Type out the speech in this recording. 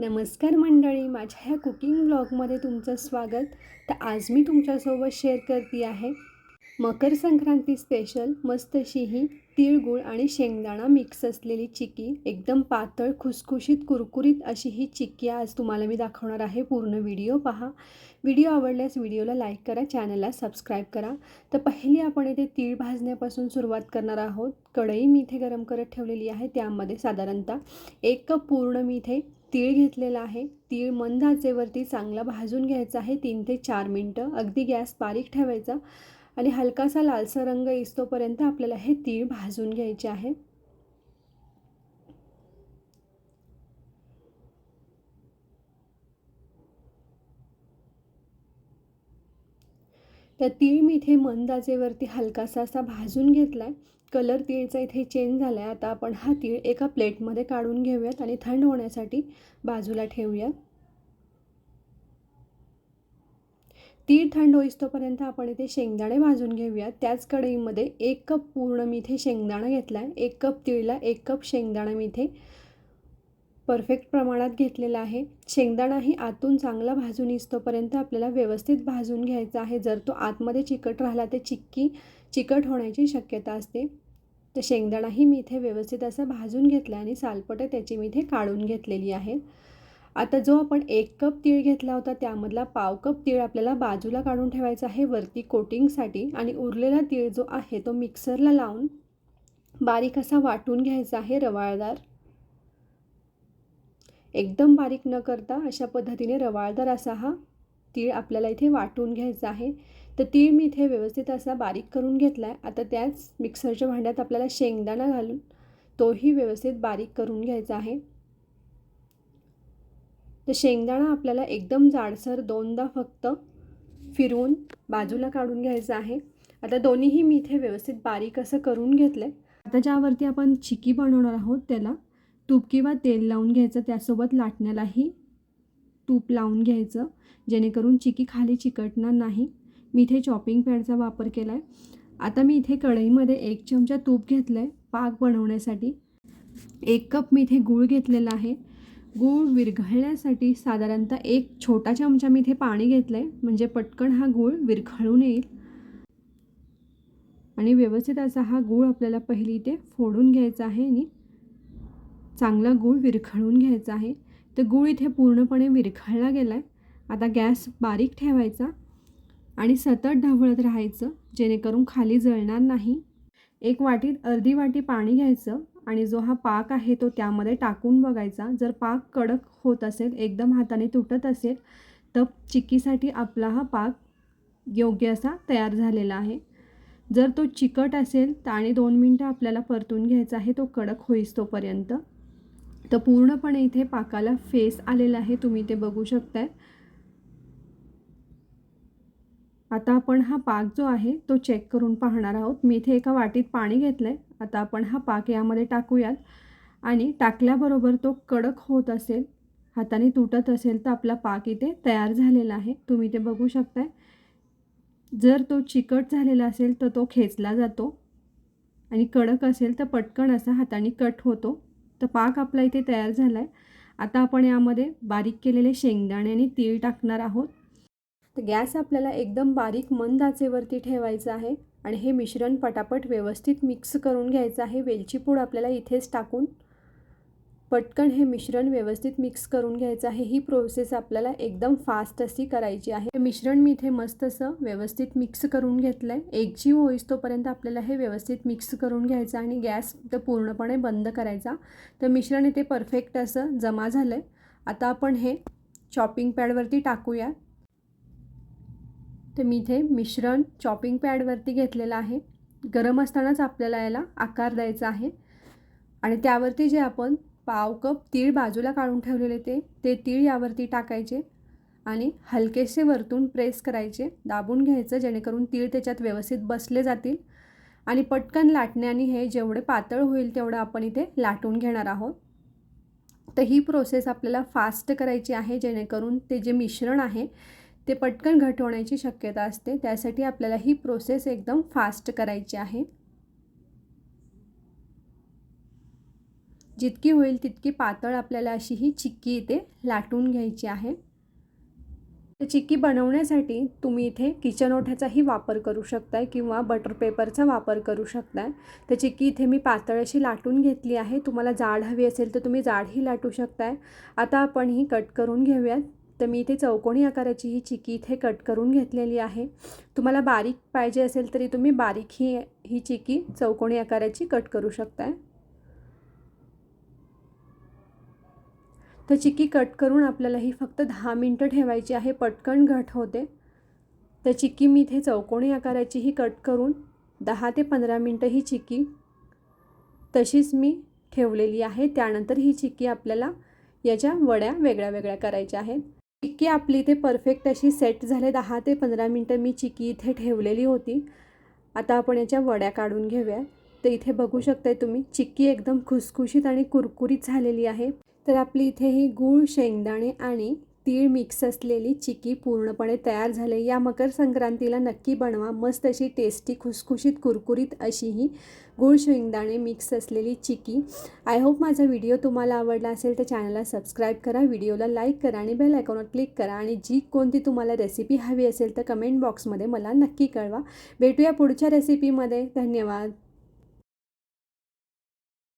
नमस्कार मंडळी माझ्या ह्या कुकिंग ब्लॉगमध्ये तुमचं स्वागत. तर आज मी तुमच्यासोबत शेअर करते आहे मकर संक्रांती स्पेशल मस्त अशी ही तिळगुळ आणि शेंगदाणा मिक्स असलेली चिक्की एकदम पातळ खुसखुशीत कुरकुरीत अशी ही चिक्की आज तुम्हाला मी दाखवणार आहे. पूर्ण व्हिडिओ पहा. व्हिडिओ आवडल्यास व्हिडिओला लाईक करा चॅनलला सबस्क्राईब करा. तर पहिली आपण इथे तीळ भाजण्यापासून सुरुवात करणार आहोत. कढई मी इथे गरम करत ठेवलेली आहे त्यामध्ये साधारणतः एक कप पूर्ण मी इथे तीळ घेतलेला आहे. तीळ मंद आचेवरती चांगला भाजून घ्यायचा आहे. तीन ते चार मिनटं. अगदी गॅस बारीक ठेवायचा. आणि हलकासा लालसा रंग इसतोपर्यंत आपल्याला हे तीळ भाजून घ्यायचे आहे. त्या तीळ मी इथे मंदाजेवरती हलकासा असा भाजून घेतला आहे कलर तीळचा इथे चेंज झाला आहे आता आपण हा तीळ एका प्लेटमध्ये काढून घेऊयात आणि थंड होण्यासाठी बाजूला ठेवूया तीळ थंड होईस्तोपर्यंत आपण इथे शेंगदाणे भाजून घेऊयात. त्याच कढईमध्ये एक कप पूर्ण मी इथे शेंगदाणा घेतला आहे एक कप तिळला एक कप शेंगदाणा मी इथे परफेक्ट प्रमाणात घेतलेला आहे. शेंगदाणाही आतून चांगला भाजून इसतोपर्यंत आपल्याला व्यवस्थित भाजून घ्यायचा आहे. जर तो आतमध्ये चिकट राहिला तर चिक्की चिकट होण्याची शक्यता असते. तर शेंगदाणाही मी इथे व्यवस्थित असं भाजून घेतला आणि सालपटं त्याची मी इथे काढून घेतलेली आहे. आता जो आपण एक कप तीळ घेतला होता त्यामधला पाव कप तीळ आपल्याला बाजूला काढून ठेवायचा आहे वरती कोटिंगसाठी. आणि उरलेला तीळ जो आहे तो मिक्सरला लावून बारीक असा वाटून घ्यायचा आहे रवाळदार. एकदम बारीक न करता अशा पद्धतीने रवाळदार असा हा तीळ आपल्याला इथे वाटून घ्यायचा आहे. तर तीळ मी इथे व्यवस्थित असा बारीक करून घेतला आहे आता त्याच मिक्सरच्या भांड्यात आपल्याला शेंगदाणा घालून तोही व्यवस्थित बारीक करून घ्यायचा आहे. तर शेंगदाणा आपल्याला एकदम जाडसर दोनदा फक्त फिरवून बाजूला काढून घ्यायचं आहे. आता दोन्हीही मी इथे व्यवस्थित बारीक असं करून घेतलं आहे आता ज्यावरती आपण चिकी बनवणार आहोत त्याला तूप किंवा तेल लावून घ्यायचं त्यासोबत लाटण्यालाही तूप लावून घ्यायचं जेणेकरून चिकी खाली चिकटणार नाही. मी इथे चॉपिंग पॅडचा वापर केला आहे आता मी इथे कढईमध्ये एक चमचा तूप घेतलं आहे पाक बनवण्यासाठी. एक कप मी इथे गूळ घेतलेला आहे. गूळ विरघळण्यासाठी साधारणतः एक छोटा चमचा मी इथे पाणी घेतलं आहे म्हणजे पटकन हा गूळ विरघळून येईल. आणि व्यवस्थित असा हा गूळ आपल्याला पहिली इथे फोडून घ्यायचा आहे आणि चांगला गूळ विरघळून घ्यायचा आहे. तर गूळ इथे पूर्णपणे विरघळला गेला आहे आता गॅस बारीक ठेवायचा आणि सतत ढवळत राहायचं जेणेकरून खाली जळणार नाही. एक वाटीत अर्धी वाटी पाणी घ्यायचं आणि जो हा पाक आहे तो त्यामध्ये टाकून बघायचा. जर पाक कडक होत असेल एकदम हाताने तुटत असेल तर चिक्कीसाठी आपला हा पाक योग्य असा तयार झालेला आहे. जर तो चिकट असेल तर आणि दोन मिनटं आपल्याला परतून घ्यायचा आहे तो कडक होईस तोपर्यंत. तर पूर्णपणे इथे पाकाला फेस आलेला आहे. तुम्ही ते बघू शकताय. आता आपण हा पाक जो आहे तो चेक करून पाहणार आहोत. मी इथे एका वाटीत पाणी घेतलं आहे आता आपण हा पाक यामध्ये टाकूयात. आणि टाकल्याबरोबर तो कडक होत असेल हाताने तुटत असेल तर आपला पाक इथे तयार झालेला आहे. तुम्ही ते बघू शकताय. जर तो चिकट झालेला असेल तर तो खेचला जातो. आणि कडक असेल तर पटकन असा हाताने कट होतो. तर पाक आपला इथे तयार झाला आहे आता आपण यामध्ये बारीक केलेले शेंगदाणे आणि तीळ टाकणार आहोत. तर गॅस आपल्याला एकदम बारीक मंद आचेवरती ठेवायचं आहे आणि हे मिश्रण पटापट व्यवस्थित मिक्स करून घ्यायचं आहे. वेलची पूड आपल्याला इथेच टाकून पटकन हे मिश्रण व्यवस्थित मिक्स करून घ्यायचं आहे. ही प्रोसेस आपल्याला एकदम फास्ट अशी करायची आहे. मिश्रण मी इथे मस्त असं व्यवस्थित मिक्स करून घेतलं आहे एकजीव होईस तोपर्यंत आपल्याला हे व्यवस्थित मिक्स करून घ्यायचं आणि गॅस तर पूर्णपणे बंद करायचा. तर मिश्रण इथे परफेक्ट असं जमा झालं आहे आता आपण हे चॉपिंग पॅडवरती टाकूया. तर मी इथे मिश्रण चॉपिंग पॅडवरती घेतलेलं आहे. गरम असतानाच आपल्याला याला आकार द्यायचा आहे. आणि त्यावरती जे आपण पाव कप तीळ बाजूला काढून ठेवलेले ते ते तीळ यावरती टाकायचे आणि हलकेसे वरतून प्रेस करायचे दाबून घ्यायचं जेणेकरून तीळ त्याच्यात व्यवस्थित बसले जातील. आणि पटकन लाटण्याने हे जेवढे पातळ होईल तेवढं आपण इथे लाटून घेणार आहोत. तर ही प्रोसेस आपल्याला फास्ट करायची आहे जेणेकरून ते जे मिश्रण आहे ते पटकन घट होण्याची शक्यता असते. त्यासाठी आपल्याला ही प्रोसेस एकदम फास्ट करायची आहे. जितकी होईल तितकी पातळ आपल्याला अशी ही चिक्की इथे लाटून घ्यायची आहे. तर चिक्की बनवण्यासाठी तुम्ही इथे किचन ओठ्याचाही वापर करू शकताय किंवा बटर पेपरचा वापर करू शकताय. तर चिक्की इथे मी पातळ अशी लाटून घेतली आहे. तुम्हाला जाड हवी असेल तर तुम्ही जाडही लाटू शकताय. आता आपण ही कट करून घेऊयात. तर मी इथे चौकोनी आकाराची ही चिक्की इथे कट करून घेतलेली आहे. तुम्हाला बारीक पाहिजे असेल तरी तुम्ही बारीक ही ही चिक्की चौकोनी आकाराची कट करू शकताय. तर चिक्की कट करून आपल्याला ही फक्त दहा मिनटं ठेवायची आहे पटकन घट होते. तर चिक्की मी इथे चौकोनी आकाराची ही कट करून दहा ते पंधरा मिनटं ही चिक्की तशीच मी ठेवलेली आहे. त्यानंतर ही चिक्की आपल्याला याच्या वड्या वेगळ्या वेगळ्या करायच्या आहेत. चिक्की आपली इथे परफेक्ट अशी सेट झाले दहा ते पंधरा मिनटं मी चिक्की इथे ठेवलेली होती. आता आपण याच्या वड्या काढून घेऊया. तर इथे बघू शकताय तुम्ही चिक्की एकदम खुसखुशीत आणि कुरकुरीत झालेली आहे. तर आपली इथे ही गूळ शेंगदाणे आणि तीळ मिक्स असलेली चिकी पूर्णपणे तयार झाले या मकर संक्रांतीला नक्की बनवा. मस्त अशी टेस्टी खुसखुशीत कुरकुरीत अशी ही गूळ शेंगदाणे मिक्स असलेली चिकी. आय होप माझा व्हिडिओ तुम्हाला आवडला असेल तर चॅनलला सबस्क्राईब करा. व्हिडिओला लाईक करा आणि बेल आयकॉनवर क्लिक करा आणि जी कोणती तुम्हाला रेसिपी हवी असेल तर कमेंट बॉक्समध्ये मला नक्की कळवा. भेटूया पुढच्या रेसिपीमध्ये धन्यवाद.